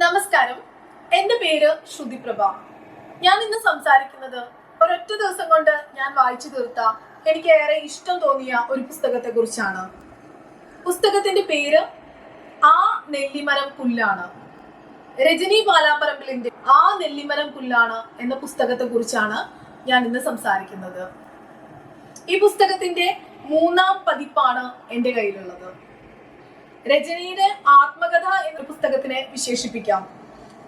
നമസ്കാരം. എന്റെ പേര് ശ്രുതിപ്രഭ ഞാൻ ഇന്ന് സംസാരിക്കുന്നത് ഒരൊറ്റ ദിവസം കൊണ്ട് ഞാൻ വായിച്ചു തീർത്ത എനിക്ക് ഏറെ ഇഷ്ടം തോന്നിയ ഒരു പുസ്തകത്തെ കുറിച്ചാണ്. പുസ്തകത്തിന്റെ പേര് ആ നെല്ലിമരം പുല്ലാണ്. രജനി പാലാപ്പറമ്പിലിന്റെ ആ നെല്ലിമരം പുല്ലാണ് എന്ന പുസ്തകത്തെ കുറിച്ചാണ് ഞാൻ ഇന്ന് സംസാരിക്കുന്നത്. ഈ പുസ്തകത്തിന്റെ മൂന്നാം പതിപ്പാണ് എന്റെ കയ്യിലുള്ളത്. രജനിയുടെ ആത്മകഥ എന്ന പുസ്തകത്തിനെ വിശേഷിപ്പിക്കാം?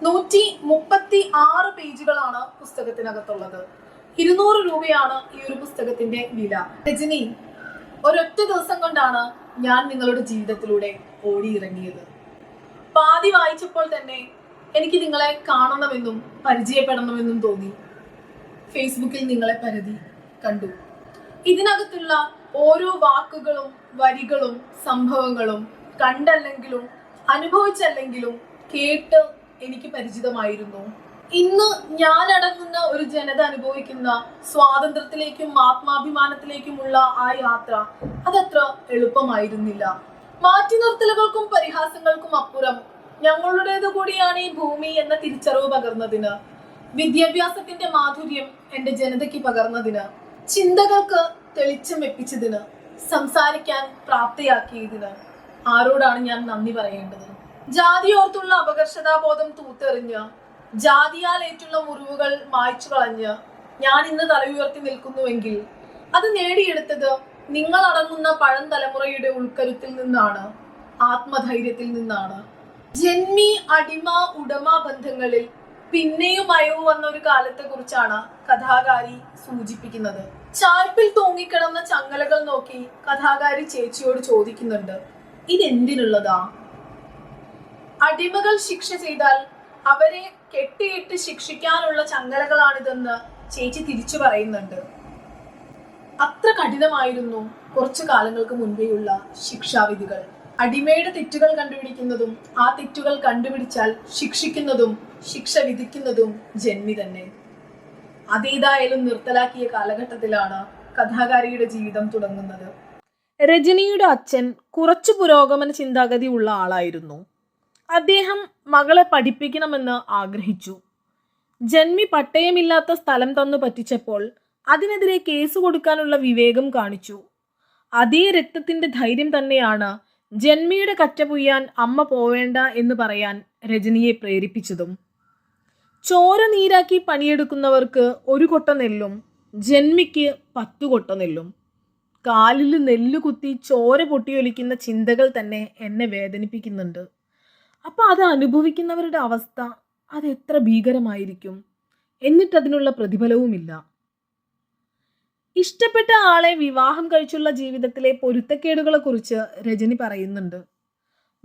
നൂറ്റി മുപ്പത്തി ആറ് പേജുകളാണ് പുസ്തകത്തിനകത്തുള്ളത്. ഇരുന്നൂറ് രൂപയാണ് ഈ ഒരു പുസ്തകത്തിന്റെ വില. രജനി ഒരൊറ്റ ദിവസം കൊണ്ടാണ് ഞാൻ നിങ്ങളുടെ ജീവിതത്തിലൂടെ ഓടിയിറങ്ങിയത്. പാതി വായിച്ചപ്പോൾ തന്നെ എനിക്ക് നിങ്ങളെ കാണണമെന്നും പരിചയപ്പെടണമെന്നും തോന്നി. ഫേസ്ബുക്കിൽ നിങ്ങളെ പരതി കണ്ടു. ഇതിനകത്തുള്ള ഓരോ വാക്കുകളും വരികളും സംഭവങ്ങളും കണ്ടല്ലെങ്കിലും അനുഭവിച്ചല്ലെങ്കിലും കേട്ട് എനിക്ക് പരിചിതമായിരുന്നു. ഇന്ന് ഞാൻ അടങ്ങുന്ന ഒരു ജനത അനുഭവിക്കുന്ന സ്വാതന്ത്ര്യത്തിലേക്കും ആത്മാഭിമാനത്തിലേക്കുമുള്ള ആ യാത്ര അതത്ര എളുപ്പമായിരുന്നില്ല. മാറ്റി നിർത്തലുകൾക്കും പരിഹാസങ്ങൾക്കും അപ്പുറം ഞങ്ങളുടേത് കൂടിയാണ് ഈ ഭൂമി എന്ന തിരിച്ചറിവ് പകർന്നതിന് വിദ്യാഭ്യാസത്തിന്റെ മാധുര്യം എന്റെ ജനതയ്ക്ക് പകർന്നതിന് ചിന്തകൾക്ക് തെളിച്ചം വെപ്പിച്ചതിന് സംസാരിക്കാൻ പ്രാപ്തിയാക്കിയതിന്. ആരോടാണ് ഞാൻ നന്ദി പറയേണ്ടത്? ജാതിയോർത്തുള്ള അപകർഷതാബോധം തൂത്തെറിഞ്ഞ് ജാതിയാൽ ഏറ്റുള്ള മുറിവുകൾ മായ്ച്ചു കളഞ്ഞ് ഞാൻ ഇന്ന് തലയുയർത്തി നിൽക്കുന്നുവെങ്കിൽ അത് നേടിയെടുത്തത് നിങ്ങൾ അടങ്ങുന്ന പഴം തലമുറയുടെ ഉൾക്കരുത്തിൽ നിന്നാണ് ആത്മധൈര്യത്തിൽ നിന്നാണ്. ജന്മി അടിമ ഉടമ ബന്ധങ്ങളിൽ പിന്നെയും അയവ് വന്ന ഒരു കാലത്തെ കുറിച്ചാണ് കഥാകാരി സൂചിപ്പിക്കുന്നത്. ചാർപ്പിൽ തൂങ്ങിക്കിടന്ന ചങ്ങലകൾ നോക്കി കഥാകാരി ചേച്ചിയോട് ചോദിക്കുന്നുണ്ട് ഇതെന്തിനുള്ളതാ? അടിമകൾ ശിക്ഷ ചെയ്താൽ അവരെ കെട്ടിയിട്ട് ശിക്ഷിക്കാനുള്ള ചങ്ങലകളാണിതെന്ന് ചേച്ചി തിരിച്ചു പറയുന്നുണ്ട്. അത്ര കഠിനമായിരുന്നു കുറച്ചു കാലങ്ങൾക്ക് മുൻപേയുള്ള ശിക്ഷാവിധികൾ. അടിമയുടെ തെറ്റുകൾ കണ്ടുപിടിക്കുന്നതും ആ തെറ്റുകൾ കണ്ടുപിടിച്ചാൽ ശിക്ഷിക്കുന്നതും ശിക്ഷ വിധിക്കുന്നതും ജന്മി തന്നെ. അതേതായാലും നിർത്തലാക്കിയ കാലഘട്ടത്തിലാണ് കഥാകാരിയുടെ ജീവിതം തുടങ്ങുന്നത്. രജനിയുടെ അച്ഛൻ കുറച്ചു പുരോഗമന ചിന്താഗതി ഉള്ള ആളായിരുന്നു. അദ്ദേഹം മകളെ പഠിപ്പിക്കണമെന്ന് ആഗ്രഹിച്ചു. ജന്മി പട്ടയമില്ലാത്ത സ്ഥലം തന്നു പറ്റിച്ചപ്പോൾ അതിനെതിരെ കേസ് കൊടുക്കാനുള്ള വിവേകം കാണിച്ചു. അതേ രക്തത്തിന്റെ ധൈര്യം തന്നെയാണ് ജന്മിയുടെ കറ്റ പുയ്യാൻ അമ്മ പോവേണ്ട എന്ന് പറയാൻ രജനിയെ പ്രേരിപ്പിച്ചതും. ചോര നീരാക്കി പണിയെടുക്കുന്നവർക്ക് ഒരു കൊട്ട നെല്ലും ജന്മിക്ക് പത്തു കൊട്ട നെല്ലും കാലിൽ നെല്ല് കുത്തി ചോര പൊട്ടിയൊലിക്കുന്ന ചിന്തകൾ തന്നെ എന്നെ വേദനിപ്പിക്കുന്നുണ്ട്. അപ്പോൾ അത് അനുഭവിക്കുന്നവരുടെ അവസ്ഥ അത് എത്ര ഭീകരമായിരിക്കും? എന്നിട്ടതിനുള്ള പ്രതിഫലവുമില്ല. ഇഷ്ടപ്പെട്ട ആളെ വിവാഹം കഴിച്ചുള്ള ജീവിതത്തിലെ പൊരുത്തക്കേടുകളെക്കുറിച്ച് രജനി പറയുന്നുണ്ട്.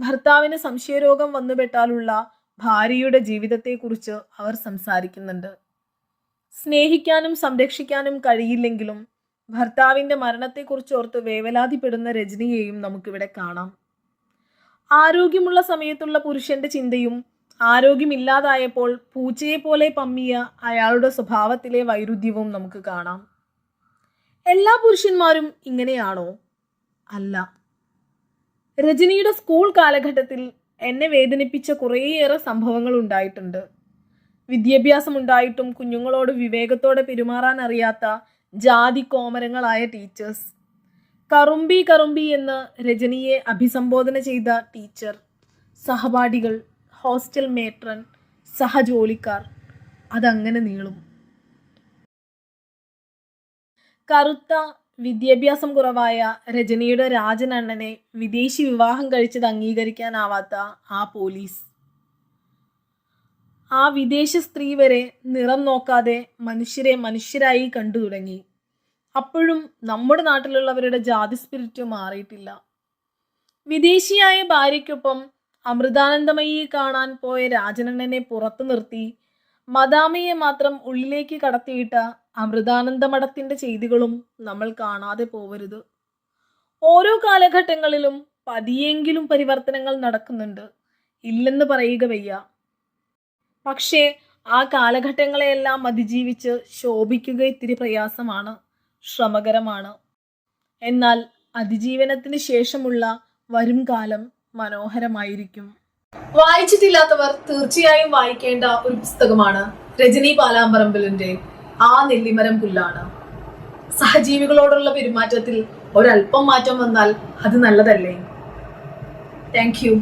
ഭർത്താവിന് സംശയരോഗം വന്നുപെട്ടാലുള്ള ഭാര്യയുടെ ജീവിതത്തെക്കുറിച്ച് അവർ സംസാരിക്കുന്നുണ്ട്. സ്നേഹിക്കാനും സംരക്ഷിക്കാനും കഴിയില്ലെങ്കിലും ഭർത്താവിന്റെ മരണത്തെക്കുറിച്ച് ഓർത്ത് വേവലാതിപ്പെടുന്ന രജനിയെയും നമുക്കിവിടെ കാണാം. ആരോഗ്യമുള്ള സമയത്തുള്ള പുരുഷന്റെ ചിന്തയും ആരോഗ്യമില്ലാതായപ്പോൾ പൂച്ചയെ പോലെ പമ്മിയ അയാളുടെ സ്വഭാവത്തിലെ വൈരുദ്ധ്യവും നമുക്ക് കാണാം. എല്ലാ പുരുഷന്മാരും ഇങ്ങനെയാണോ? അല്ല. രജനിയുടെ സ്കൂൾ കാലഘട്ടത്തിൽ എന്നെ വേദനിപ്പിച്ച കുറേയേറെ സംഭവങ്ങൾ ഉണ്ടായിട്ടുണ്ട്. വിദ്യാഭ്യാസം ഉണ്ടായിട്ടും കുഞ്ഞുങ്ങളോട് വിവേകത്തോടെ പെരുമാറാൻ അറിയാത്ത ജാതി കോമരങ്ങളായ ടീച്ചേഴ്സ് കറുമ്പി കറുമ്പി എന്ന് രജനിയെ അഭിസംബോധന ചെയ്ത ടീച്ചർ സഹപാഠികൾ ഹോസ്റ്റൽ മേട്രൻ സഹജോലിക്കാർ. അതങ്ങനെ നീളും. കറുത്ത വിദ്യാഭ്യാസം കുറവായ രജനിയുടെ രാജനണ്ണനെ വിദേശി വിവാഹം കഴിച്ചത് അംഗീകരിക്കാനാവാത്ത ആ പോലീസ് ആ വിദേശ സ്ത്രീ വരെ നിറം നോക്കാതെ മനുഷ്യരെ മനുഷ്യരായി കണ്ടു തുടങ്ങി. അപ്പോഴും നമ്മുടെ നാട്ടിലുള്ളവരുടെ ജാതി സ്പിരിറ്റ് മാറിയിട്ടില്ല. വിദേശിയായ ഭാര്യയ്ക്കൊപ്പം അമൃതാനന്ദമയിയെ കാണാൻ പോയ രാജനണ്ണനെ പുറത്തു നിർത്തി മദാമയെ മാത്രം ഉള്ളിലേക്ക് കടത്തിയിട്ട അമൃതാനന്ദമഠത്തിന്റെ ചെയ്തികളും നമ്മൾ കാണാതെ പോവരുത്. ഓരോ കാലഘട്ടങ്ങളിലും പതിയെങ്കിലും പരിവർത്തനങ്ങൾ നടക്കുന്നുണ്ട്. ഇല്ലെന്ന് പറയുക വയ്യ. പക്ഷേ ആ കാലഘട്ടങ്ങളെയെല്ലാം അതിജീവിച്ച് ശോഭിക്കുക ഇത്തിരി പ്രയാസമാണ്. ശ്രമകരമാണ്. എന്നാൽ അതിജീവനത്തിന് ശേഷമുള്ള വരും കാലം മനോഹരമായിരിക്കും. വായിച്ചിട്ടില്ലാത്തവർ തീർച്ചയായും വായിക്കേണ്ട ഒരു പുസ്തകമാണ് രജനി പാലാമ്പറമ്പലിന്റെ ആ നെല്ലിമരം പുല്ലാണ്. സഹജീവികളോടുള്ള പെരുമാറ്റത്തിൽ ഒരല്പം മാറ്റം വന്നാൽ അത് നല്ലതല്ലേ? Thank you